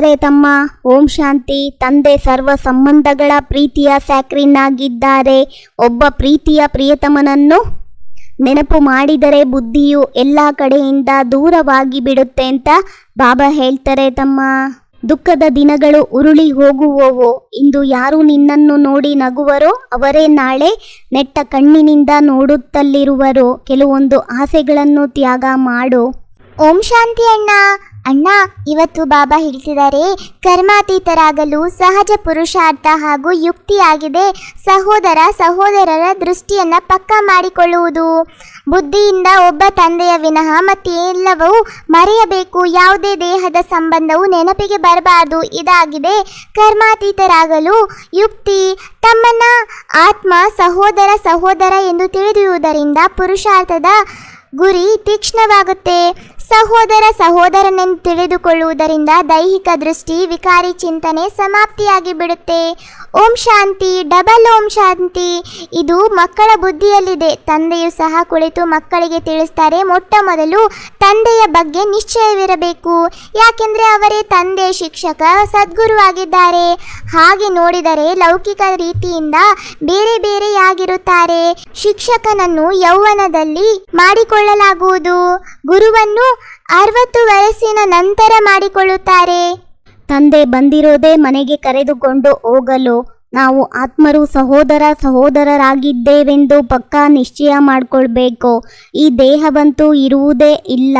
ಹೇಳ್ತಾರೆ ತಮ್ಮ ಓಂ ಶಾಂತಿ ತಂದೆ ಸರ್ವ ಸಂಬಂಧಗಳ ಪ್ರೀತಿಯ ಸ್ಯಾಕ್ರಿನ್ ಆಗಿದ್ದಾರೆ ಒಬ್ಬ ಪ್ರೀತಿಯ ಪ್ರಿಯತಮನನ್ನು ನೆನಪು ಮಾಡಿದರೆ ಬುದ್ಧಿಯು ಎಲ್ಲ ಕಡೆಯಿಂದ ದೂರವಾಗಿ ಬಿಡುತ್ತೆ ಅಂತ ಬಾಬಾ ಹೇಳ್ತಾರೆ ತಮ್ಮ. ದುಃಖದ ದಿನಗಳು ಉರುಳಿ ಹೋಗುವವು. ಇಂದು ಯಾರು ನಿನ್ನನ್ನು ನೋಡಿ ನಗುವರೋ ಅವರೇ ನಾಳೆ ನೆಟ್ಟ ಕಣ್ಣಿನಿಂದ ನೋಡುತ್ತಲಿರುವರು ಕೆಲವೊಂದು ಆಸೆಗಳನ್ನು ತ್ಯಾಗ ಮಾಡು. ಓಂ ಶಾಂತಿ ಅಣ್ಣ. ಅಣ್ಣ, ಇವತ್ತು ಬಾಬಾ ಹೇಳ್ತಿದ್ದಾರೆ ಕರ್ಮಾತೀತರಾಗಲು ಸಹಜ ಪುರುಷಾರ್ಥ ಹಾಗೂ ಯುಕ್ತಿಯಾಗಿದೆ. ಸಹೋದರ ಸಹೋದರರ ದೃಷ್ಟಿಯನ್ನು ಪಕ್ಕ ಮಾಡಿಕೊಳ್ಳುವುದು. ಬುದ್ಧಿಯಿಂದ ಒಬ್ಬ ತಂದೆಯ ವಿನಃ ಮತ್ತೆಲ್ಲವೂ ಮರೆಯಬೇಕು. ಯಾವುದೇ ದೇಹದ ಸಂಬಂಧವು ನೆನಪಿಗೆ ಬರಬಾರದು. ಇದಾಗಿದೆ, ಕರ್ಮಾತೀತರಾಗಲು ಯುಕ್ತಿ. ತಮ್ಮನ್ನ ಆತ್ಮ ಸಹೋದರ ಸಹೋದರ ಎಂದು ತಿಳಿದಿರುವುದರಿಂದ ಪುರುಷಾರ್ಥದ ಗುರಿ ತೀಕ್ಷ್ಣವಾಗುತ್ತೆ. ಸಹೋದರ ಸಹೋದರನೆಂದು ತಿಳಿದುಕೊಳ್ಳುವುದರಿಂದ ದೈಹಿಕ ದೃಷ್ಟಿ, ವಿಕಾರಿ ಚಿಂತನೆ ಸಮಾಪ್ತಿಯಾಗಿ ಬಿಡುತ್ತೆ. ಓಂ ಶಾಂತಿ, ಡಬಲ್ ಓಂ ಶಾಂತಿ. ಇದು ಮಕ್ಕಳ ಬುದ್ಧಿಯಲ್ಲಿದೆ. ತಂದೆಯು ಸಹ ಕುಳಿತು ಮಕ್ಕಳಿಗೆ ತಿಳಿಸ್ತಾರೆ. ಮೊಟ್ಟ ಮೊದಲು ತಂದೆಯ ಬಗ್ಗೆ ನಿಶ್ಚಯವಿರಬೇಕು. ಯಾಕೆಂದರೆ ಅವರೇ ತಂದೆ, ಶಿಕ್ಷಕ ಸದ್ಗುರು ಆಗಿದ್ದಾರೆ ಹಾಗೆ ನೋಡಿದರೆ ಲೌಕಿಕ ರೀತಿಯಿಂದ ಬೇರೆ ಬೇರೆಯಾಗಿರುತ್ತಾರೆ. ಶಿಕ್ಷಕನನ್ನು ಯೌವನದಲ್ಲಿ ಮಾಡಿಕೊಳ್ಳಲಾಗುವುದು. ಗುರುವನ್ನು ಅರವತ್ತು ವಯಸ್ಸಿನ ನಂತರ ಮಾಡಿಕೊಳ್ಳುತ್ತಾರೆ. ತಂದೆ ಬಂದಿರೋದೇ ಮನೆಗೆ ಕರೆದುಕೊಂಡು ಹೋಗಲು ನಾವು ಆತ್ಮರು ಸಹೋದರ ಸಹೋದರರಾಗಿದ್ದೇವೆಂದು ಪಕ್ಕಾ ನಿಶ್ಚಯ ಮಾಡಿಕೊಳ್ಬೇಕು. ಈ ದೇಹವಂತೂ ಇರುವುದೇ ಇಲ್ಲ.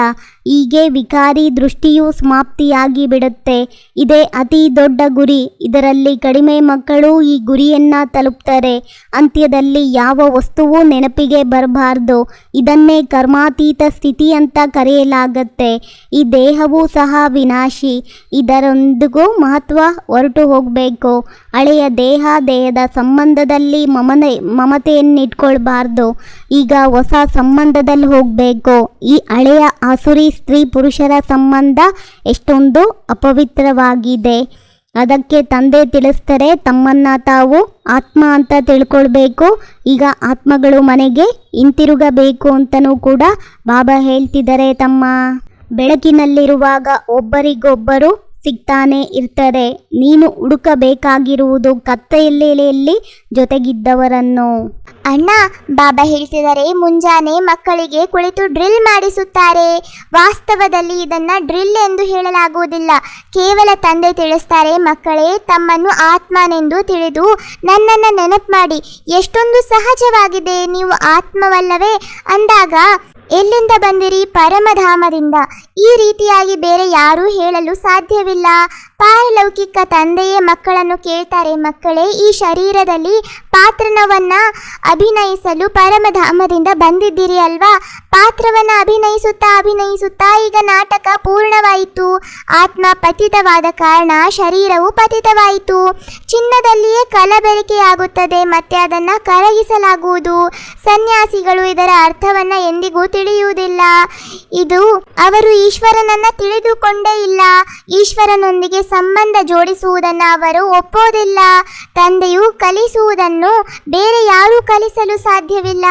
ಹೀಗೆ ವಿಕಾರಿ ದೃಷ್ಟಿಯು ಸಮಾಪ್ತಿಯಾಗಿ ಬಿಡುತ್ತೆ. ಇದೇ ಅತಿ ದೊಡ್ಡ ಗುರಿ. ಇದರಲ್ಲಿ ಕಡಿಮೆ ಮಕ್ಕಳು ಈ ಗುರಿಯನ್ನ ತಲುಪ್ತಾರೆ. ಅಂತ್ಯದಲ್ಲಿ ಯಾವ ವಸ್ತುವು ನೆನಪಿಗೆ ಬರಬಾರ್ದು. ಇದನ್ನೇ ಕರ್ಮಾತೀತ ಸ್ಥಿತಿ ಅಂತ ಕರೆಯಲಾಗತ್ತೆ. ಈ ದೇಹವೂ ಸಹ ವಿನಾಶಿ. ಇದರೊಂದಿಗೂ ಮಹತ್ವ ಹೊರಟು ಹೋಗಬೇಕು. ಹಳೆಯ ದೇಹ, ದೇಹದ ಸಂಬಂಧದಲ್ಲಿ ಮಮನೆ, ಮಮತೆಯನ್ನಿಟ್ಕೊಳ್ಬಾರ್ದು. ಈಗ ಹೊಸ ಸಂಬಂಧದಲ್ಲಿ ಹೋಗಬೇಕು. ಈ ಹಳೆಯ ಆಸುರಿ ಸ್ತ್ರೀ ಪುರುಷರ ಸಂಬಂಧ ಎಷ್ಟೊಂದು ಅಪವಿತ್ರವಾಗಿದೆ. ಅದಕ್ಕೆ ತಂದೆ ತಿಳಿಸ್ತಾರೆ, ತಮ್ಮನ್ನ ತಾವು ಆತ್ಮ ಅಂತ ತಿಳ್ಕೊಳ್ಬೇಕು. ಈಗ ಆತ್ಮಗಳು ಮನೆಗೆ ಹಿಂತಿರುಗಬೇಕು ಅಂತಲೂ ಕೂಡ ಬಾಬಾ ಹೇಳ್ತಿದ್ದಾರೆ ತಮ್ಮ. ಬೆಳಕಿನಲ್ಲಿರುವಾಗ ಒಬ್ಬರಿಗೊಬ್ಬರು ಸಿಗ್ತಾನೆ ಇರ್ತಾರೆ ನೀನು ಹುಡುಕಬೇಕಾಗಿರುವುದು ಕತ್ತೆಯಲ್ಲಿ ಜೊತೆಗಿದ್ದವರನ್ನು. ಅಣ್ಣ, ಬಾಬಾ ಹೇಳ್ತಿದ್ದಾರೆ, ಮುಂಜಾನೆ ಮಕ್ಕಳಿಗೆ ಕುಳಿತು ಡ್ರಿಲ್ ಮಾಡಿಸುತ್ತಾರೆ. ವಾಸ್ತವದಲ್ಲಿ ಇದನ್ನ ಡ್ರಿಲ್ ಎಂದು ಹೇಳಲಾಗುವುದಿಲ್ಲ. ಕೇವಲ ತಂದೆ ತಿಳಿಸ್ತಾರೆ, ಮಕ್ಕಳೇ ತಮ್ಮನ್ನು ಆತ್ಮನೆಂದು ತಿಳಿದು ನನ್ನನ್ನು ನೆನಪು ಮಾಡಿ. ಎಷ್ಟೊಂದು ಸಹಜವಾಗಿದೆ, ನೀವು ಆತ್ಮವಲ್ಲವೇ? ಅಂದಾಗ ಎಲ್ಲಿಂದ ಬಂದಿರಿ? ಪರಮಧಾಮದಿಂದ. ಈ ರೀತಿಯಾಗಿ ಬೇರೆ ಯಾರೂ ಹೇಳಲು ಸಾಧ್ಯವಿಲ್ಲ. ಪಾರಲೌಕಿಕ ತಂದೆಯೇ ಮಕ್ಕಳನ್ನು ಕೇಳ್ತಾರೆ ಮಕ್ಕಳೇ, ಈ ಶರೀರದಲ್ಲಿ ಪಾತ್ರನವನ್ನ ಅಭಿನಯಿಸಲು ಪರಮಧಾಮದಿಂದ ಬಂದಿದ್ದೀರಿ ಅಲ್ವಾ? ಪಾತ್ರವನ್ನು ಅಭಿನಯಿಸುತ್ತಾ ಅಭಿನಯಿಸುತ್ತಾ ಈಗ ನಾಟಕ ಪೂರ್ಣವಾಯಿತು. ಆತ್ಮ ಪತಿತವಾದ ಕಾರಣ ಶರೀರವು ಪತಿತವಾಯಿತು. ಚಿನ್ನದಲ್ಲಿಯೇ ಕಲಬೆರಕೆಯಾಗುತ್ತದೆ, ಮತ್ತೆ ಅದನ್ನು ಕರಗಿಸಲಾಗುವುದು. ಸನ್ಯಾಸಿಗಳು ಇದರ ಅರ್ಥವನ್ನು ಎಂದಿಗೂ ತಿಳಿಯುವುದಿಲ್ಲ. ಇದು ಅವರು ಈಶ್ವರನನ್ನ ತಿಳಿದುಕೊಂಡೇ ಇಲ್ಲ. ಈಶ್ವರನೊಂದಿಗೆ ಸಂಬಂಧ ಜೋಡಿಸುವುದನ್ನು ಅವರು ಒಪ್ಪೋದಿಲ್ಲ ತಂದೆಯು ಕಲಿಸುವುದನ್ನು ಬೇರೆ ಯಾರೂ ಕಲಿಸಲು ಸಾಧ್ಯವಿಲ್ಲ.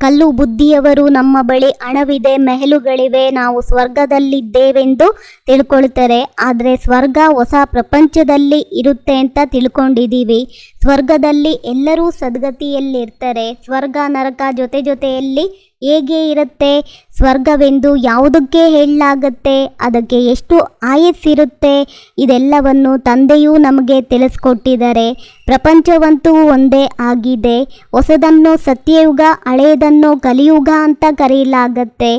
ಕಲ್ಲು ಬುದ್ಧಿಯವರು ನಮ್ಮ ಬಳಿ ಹಣವಿದೆ ಮೆಹಲುಗಳಿವೆ, ನಾವು ಸ್ವರ್ಗದಲ್ಲಿದ್ದೇವೆಂದು ತಿಳ್ಕೊಳ್ತಾರೆ. ಆದರೆ ಸ್ವರ್ಗ ಹೊಸ ಪ್ರಪಂಚದಲ್ಲಿ ಇರುತ್ತೆ ಅಂತ ತಿಳ್ಕೊಂಡಿದ್ದೀವಿ. ಸ್ವರ್ಗದಲ್ಲಿ ಎಲ್ಲರೂ ಸದ್ಗತಿಯಲ್ಲಿರ್ತಾರೆ. ಸ್ವರ್ಗ, ನರಕ ಜೊತೆ ಜೊತೆಯಲ್ಲಿ ಹೇಗೆ ಇರುತ್ತೆ? ಸ್ವರ್ಗವೆಂದು ಯಾವುದಕ್ಕೆ ಹೇಳಲಾಗತ್ತೆ, ಅದಕ್ಕೆ ಎಷ್ಟು ಆಯಸ್ಸಿರುತ್ತೆ ಇದೆಲ್ಲವನ್ನು ತಂದೆಯೂ ನಮಗೆ ತಿಳಿಸ್ಕೊಟ್ಟಿದ್ದಾರೆ. ಪ್ರಪಂಚವಂತೂ ಒಂದೇ ಆಗಿದೆ. ಹೊಸದನ್ನು ಸತ್ಯಯುಗ, ಹಳೆಯದನ್ನು ಕಲಿಯುಗ ಅಂತ ಕರೆಯಲಾಗತ್ತೆ.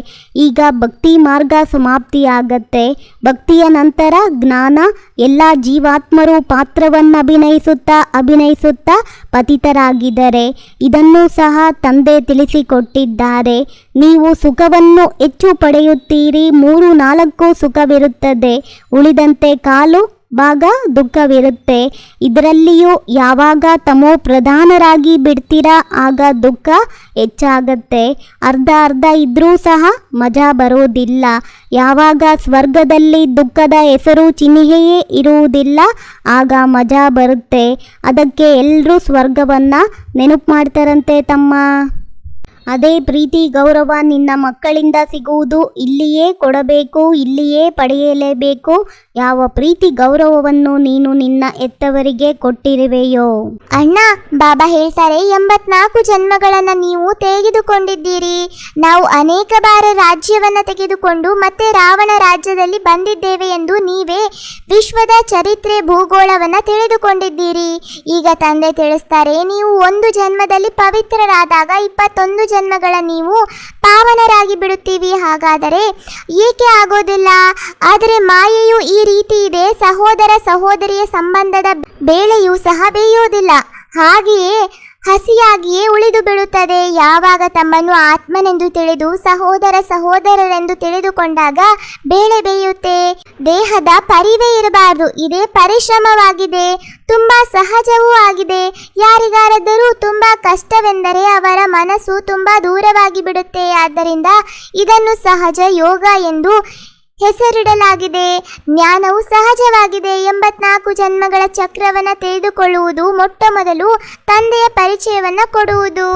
ಈಗ ಭಕ್ತಿ ಮಾರ್ಗ ಸಮಾಪ್ತಿಯಾಗತ್ತೆ. ಭಕ್ತಿಯ ನಂತರ ಜ್ಞಾನ, ಎಲ್ಲ ಜೀವಾತ್ಮರು ಪಾತ್ರವನ್ನು ಅಭಿನಯಿಸುತ್ತಾ ಅಭಿನಯಿಸುತ್ತಾ ಪತಿತರಾಗಿದ್ದಾರೆ. ಇದನ್ನು ಸಹ ತಂದೆ ತಿಳಿಸಿಕೊಟ್ಟಿದ್ದಾರೆ. ನೀವು ಸುಖವನ್ನು ಹೆಚ್ಚು ಪಡೆಯುತ್ತೀರಿ. ಮೂರು, ನಾಲ್ಕು ಸುಖವಿರುತ್ತದೆ. ಉಳಿದಂತೆ ಕಾಲು ಭಾಗ ದುಃಖವಿರುತ್ತೆ. ಇದರಲ್ಲಿಯೂ ಯಾವಾಗ ತಮೋ ಪ್ರಧಾನರಾಗಿ ಬಿಡ್ತೀರಾ, ಆಗ ದುಃಖ ಹೆಚ್ಚಾಗತ್ತೆ. ಅರ್ಧ ಅರ್ಧ ಇದ್ರೂ ಸಹ ಮಜಾ ಬರೋದಿಲ್ಲ ಯಾವಾಗ ಸ್ವರ್ಗದಲ್ಲಿ ದುಃಖದ ಹೆಸರು ಚಿಹ್ನೆಯೇ ಇರುವುದಿಲ್ಲ, ಆಗ ಮಜಾ ಬರುತ್ತೆ. ಅದಕ್ಕೆ ಎಲ್ಲರೂ ಸ್ವರ್ಗವನ್ನು ನೆನಪು ಮಾಡ್ತಾರಂತೆ ತಮ್ಮ. ಅದೇ ಪ್ರೀತಿ, ಗೌರವ ನಿನ್ನ ಮಕ್ಕಳಿಂದ ಸಿಗುವುದು. ಇಲ್ಲಿಯೇ ಕೊಡಬೇಕು, ಇಲ್ಲಿಯೇ ಪಡೆಯಲೇಬೇಕು. ಯಾವ ಪ್ರೀತಿ, ಗೌರವವನ್ನು ನೀನು ನಿನ್ನ ಎತ್ತವರಿಗೆ ಕೊಟ್ಟಿರುವೆಯೋ? ಅಣ್ಣ, ಬಾಬಾ ಹೇಳ್ತಾರೆ, ಎಂಬತ್ನಾಲ್ಕು ಜನ್ಮಗಳನ್ನು ನೀವು ತೆಗೆದುಕೊಂಡಿದ್ದೀರಿ. ನಾವು ಅನೇಕ ಬಾರ ರಾಜ್ಯವನ್ನ ತೆಗೆದುಕೊಂಡು ಮತ್ತೆ ರಾವಣ ರಾಜ್ಯದಲ್ಲಿ ಬಂದಿದ್ದೇವೆ ಎಂದು ನೀವೇ ವಿಶ್ವದ ಚರಿತ್ರೆ ಭೂಗೋಳವನ್ನ ತಿಳಿದುಕೊಂಡಿದ್ದೀರಿ. ಈಗ ತಂದೆ ತಿಳಿಸ್ತಾರೆ, ನೀವು ಒಂದು ಜನ್ಮದಲ್ಲಿ ಪವಿತ್ರರಾದಾಗ ಇಪ್ಪತ್ತೊಂದು ಜನ್ಮಗಳ ನೀವು ಪಾವನರಾಗಿ ಬಿಡುತ್ತೀವಿ. ಹಾಗಾದರೆ ಏಕೆ ಆಗೋದಿಲ್ಲ? ಆದರೆ ಮಾಯೆಯು ಈ ರೀತಿ ಇದೆ, ಸಹೋದರ ಸಹೋದರಿಯ ಸಂಬಂಧದ ಬೇಳೆಯೂ ಸಹ ಬೇಯೋದಿಲ್ಲ. ಹಾಗೆಯೇ ಹಸಿಯಾಗಿಯೇ ಉಳಿದು ಬಿಡುತ್ತದೆ ಯಾವಾಗ ತಮ್ಮನ್ನು ಆತ್ಮನೆಂದು ತಿಳಿದು ಸಹೋದರ ಸಹೋದರರೆಂದು ತಿಳಿದುಕೊಂಡಾಗ ಬೇಳೆ ಬೇಯುತ್ತೆ. ದೇಹದ ಪರಿವೇ ಇರಬಾರದು. ಇದೇ ಪರಿಶ್ರಮವಾಗಿದೆ. ತುಂಬಾ ಸಹಜವೂ ಆಗಿದೆ. ಯಾರಿಗಾರಾದರೂ ತುಂಬಾ ಕಷ್ಟವೆಂದರೆ ಅವರ ಮನಸ್ಸು ತುಂಬಾ ದೂರವಾಗಿ ಬಿಡುತ್ತೆ. ಆದ್ದರಿಂದ ಇದನ್ನು ಸಹಜ ಯೋಗ ಎಂದು ಹೆಸರಿಡಲಾಗಿದೆ. ಜ್ಞಾನವು ಸಹಜವಾಗಿದೆ ಎಂಬತ್ನಾಲ್ಕು ಜನ್ಮಗಳ ಚಕ್ರವನ್ನ ತೆಗೆದುಕೊಳ್ಳುವುದು ಮೊಟ್ಟ ಮೊದಲು ತಂದೆಯ ಪರಿಚಯವನ್ನ ಕೊಡುವುದು.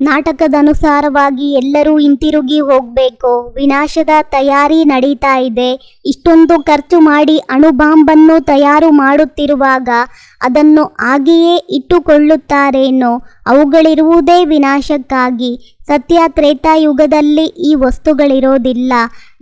ನಾಟಕದ ಅನುಸಾರವಾಗಿ ಎಲ್ಲರೂ ಹಿಂತಿರುಗಿ ಹೋಗಬೇಕು. ವಿನಾಶದ ತಯಾರಿ ನಡೀತಾ ಇದೆ. ಇಷ್ಟೊಂದು ಖರ್ಚು ಮಾಡಿ ಅಣುಬಾಂಬನ್ನು ತಯಾರು ಮಾಡುತ್ತಿರುವಾಗ ಅದನ್ನು ಹಾಗೆಯೇ ಇಟ್ಟುಕೊಳ್ಳುತ್ತಾರೇನೋ ಅವುಗಳಿರುವುದೇ ವಿನಾಶಕ್ಕಾಗಿ. ಸತ್ಯ ತ್ರೇತಾಯುಗದಲ್ಲಿ ಈ ವಸ್ತುಗಳಿರೋದಿಲ್ಲ.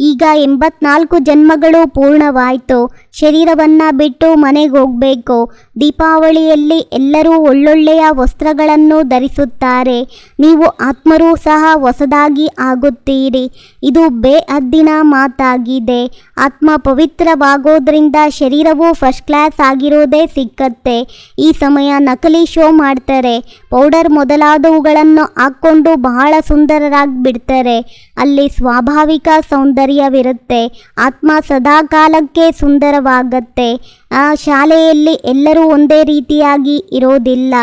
ಈಗ ಎಂಬತ್ನಾಲ್ಕು ಜನ್ಮಗಳು ಪೂರ್ಣವಾಯಿತು. ಶರೀರವನ್ನು ಬಿಟ್ಟು ಮನೆಗೆ ಹೋಗಬೇಕು ದೀಪಾವಳಿಯಲ್ಲಿ ಎಲ್ಲರೂ ಒಳ್ಳೊಳ್ಳೆಯ ವಸ್ತ್ರಗಳನ್ನು ಧರಿಸುತ್ತಾರೆ. ನೀವು ಆತ್ಮರೂ ಸಹ ಹೊಸದಾಗಿ ಆಗುತ್ತೀರಿ. ಇದು ಬೇಹದ್ದಿನ ಮಾತಾಗಿದೆ. ಆತ್ಮ ಪವಿತ್ರವಾಗೋದ್ರಿಂದ ಶರೀರವು ಫಸ್ಟ್ ಕ್ಲಾಸ್ ಆಗಿರೋದೇ ಸಿಕ್ಕತ್ತೆ. ಈ ಸಮಯ ನಕಲಿ ಶೋ ಮಾಡ್ತಾರೆ. ಪೌಡರ್ ಮೊದಲಾದವುಗಳನ್ನು ಹಾಕ್ಕೊಂಡು ಬಹಳ ಸುಂದರರಾಗಿ ಬಿಡ್ತಾರೆ ಅಲ್ಲಿ ಸ್ವಾಭಾವಿಕ ಸೌಂದರ್ಯವಿರುತ್ತೆ. ಆತ್ಮ ಸದಾಕಾಲಕ್ಕೆ ಸುಂದರವಾಗತ್ತೆ. ಆ ಶಾಲೆಯಲ್ಲಿ ಎಲ್ಲರೂ ಒಂದೇ ರೀತಿಯಾಗಿ ಇರೋದಿಲ್ಲ.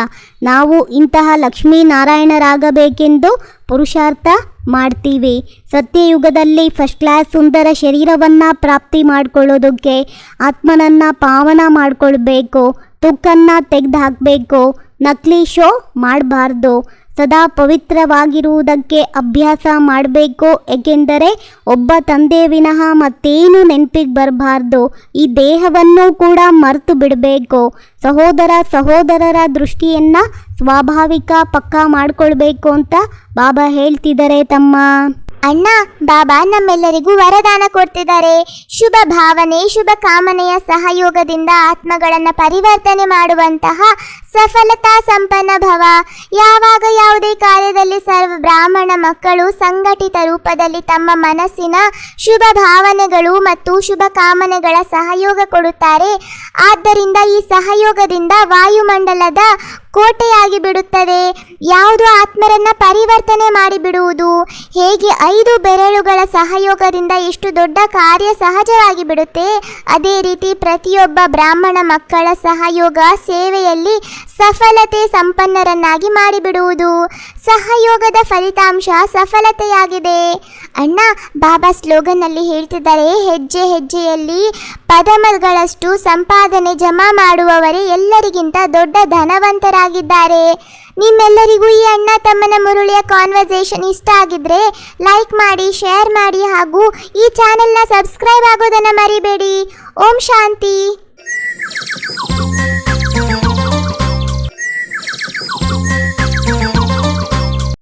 ನಾವು ಇಂತಹ ಲಕ್ಷ್ಮೀನಾರಾಯಣರಾಗಬೇಕೆಂದು ಪುರುಷಾರ್ಥ ಮಾಡ್ತೀವಿ. ಸತ್ಯಯುಗದಲ್ಲಿ ಫಸ್ಟ್ ಕ್ಲಾಸ್ ಸುಂದರ ಶರೀರವನ್ನು ಪ್ರಾಪ್ತಿ ಮಾಡಿಕೊಳ್ಳೋದಕ್ಕೆ ಆತ್ಮನನ್ನು ಪಾವನ ಮಾಡ್ಕೊಳ್ಬೇಕು. ತುಕ್ಕನ್ನು ತೆಗೆದು ಹಾಕಬೇಕು ನಕಲಿ ಶೋ ಮಾಡಬಾರ್ದು. ಸದಾ ಪವಿತ್ರವಾಗಿರುವುದಕ್ಕೆ ಅಭ್ಯಾಸ ಮಾಡಬೇಕು. ಏಕೆಂದರೆ ಒಬ್ಬ ತಂದೆ ವಿನಃ ಮತ್ತೇನು ನೆನಪಿಗೆ ಬರಬಾರ್ದು. ಈ ದೇಹವನ್ನು ಕೂಡ ಮರೆತು ಬಿಡಬೇಕು. ಸಹೋದರ ಸಹೋದರರ ದೃಷ್ಟಿಯನ್ನು ಸ್ವಾಭಾವಿಕ ಪಕ್ಕಾ ಮಾಡಿಕೊಳ್ಬೇಕು ಅಂತ ಬಾಬಾ ಹೇಳ್ತಿದ್ದಾರೆ ತಮ್ಮ ಅಣ್ಣ ಬಾಬಾ ನಮ್ಮೆಲ್ಲರಿಗೂ ವರದಾನ ಕೊಡ್ತಿದ್ದಾರೆ. ಶುಭ ಭಾವನೆ ಶುಭ ಕಾಮನೆಯ ಸಹಯೋಗದಿಂದ ಆತ್ಮಗಳನ್ನು ಪರಿವರ್ತನೆ ಮಾಡುವಂತಹ ಸಫಲತಾ ಸಂಪನ್ನ ಭವ. ಯಾವಾಗ ಯಾವುದೇ ಕಾರ್ಯದಲ್ಲಿ ಸರ್ವ ಬ್ರಾಹ್ಮಣ ಮಕ್ಕಳು ಸಂಘಟಿತ ರೂಪದಲ್ಲಿ ತಮ್ಮ ಮನಸ್ಸಿನ ಶುಭ ಭಾವನೆಗಳು ಮತ್ತು ಶುಭ ಕಾಮನೆಗಳ ಸಹಯೋಗ ಕೊಡುತ್ತಾರೆ. ಆದ್ದರಿಂದ ಈ ಸಹಯೋಗದಿಂದ ವಾಯುಮಂಡಲದ ಕೋಟೆಯಾಗಿ ಬಿಡುತ್ತದೆ. ಯಾವುದು ಆತ್ಮರನ್ನ ಪರಿವರ್ತನೆ ಮಾಡಿಬಿಡುವುದು. ಹೇಗೆ ಐದು ಬೆರಳುಗಳ ಸಹಯೋಗದಿಂದ ಎಷ್ಟು ದೊಡ್ಡ ಕಾರ್ಯ ಸಹಜವಾಗಿ ಬಿಡುತ್ತೆ. ಅದೇ ರೀತಿ ಪ್ರತಿಯೊಬ್ಬ ಬ್ರಾಹ್ಮಣ ಮಕ್ಕಳ ಸಹಯೋಗ ಸೇವೆಯಲ್ಲಿ ಸಫಲತೆ ಸಂಪನ್ನರನ್ನಾಗಿ ಮಾಡಿಬಿಡುವುದು. ಸಹಯೋಗದ ಫಲಿತಾಂಶ ಸಫಲತೆಯಾಗಿದೆ. ಅಣ್ಣ, ಬಾಬಾ ಸ್ಲೋಗನ್ನಲ್ಲಿ ಹೇಳ್ತಿದ್ದಾರೆ, ಹೆಜ್ಜೆ ಹೆಜ್ಜೆಯಲ್ಲಿ ಪದಮಗಳಷ್ಟು ಸಂಪಾದನೆ ಜಮಾ ಮಾಡುವವರೇ ಎಲ್ಲರಿಗಿಂತ ದೊಡ್ಡ ಧನವಂತರಾಗಿದ್ದಾರೆ. ನಿಮ್ಮೆಲ್ಲರಿಗೂ ಈ ಅಣ್ಣ ತಮ್ಮನ ಮುರುಳಿಯ ಕಾನ್ವರ್ಸೇಷನ್ ಇಷ್ಟ ಆಗಿದ್ರೆ ಲೈಕ್ ಮಾಡಿ ಶೇರ್ ಮಾಡಿ ಹಾಗೂ ಈ ಚಾನೆಲ್ನ ಸಬ್ಸ್ಕ್ರೈಬ್ ಆಗೋದನ್ನು ಮರಿಬೇಡಿ. ಓಂ ಶಾಂತಿ.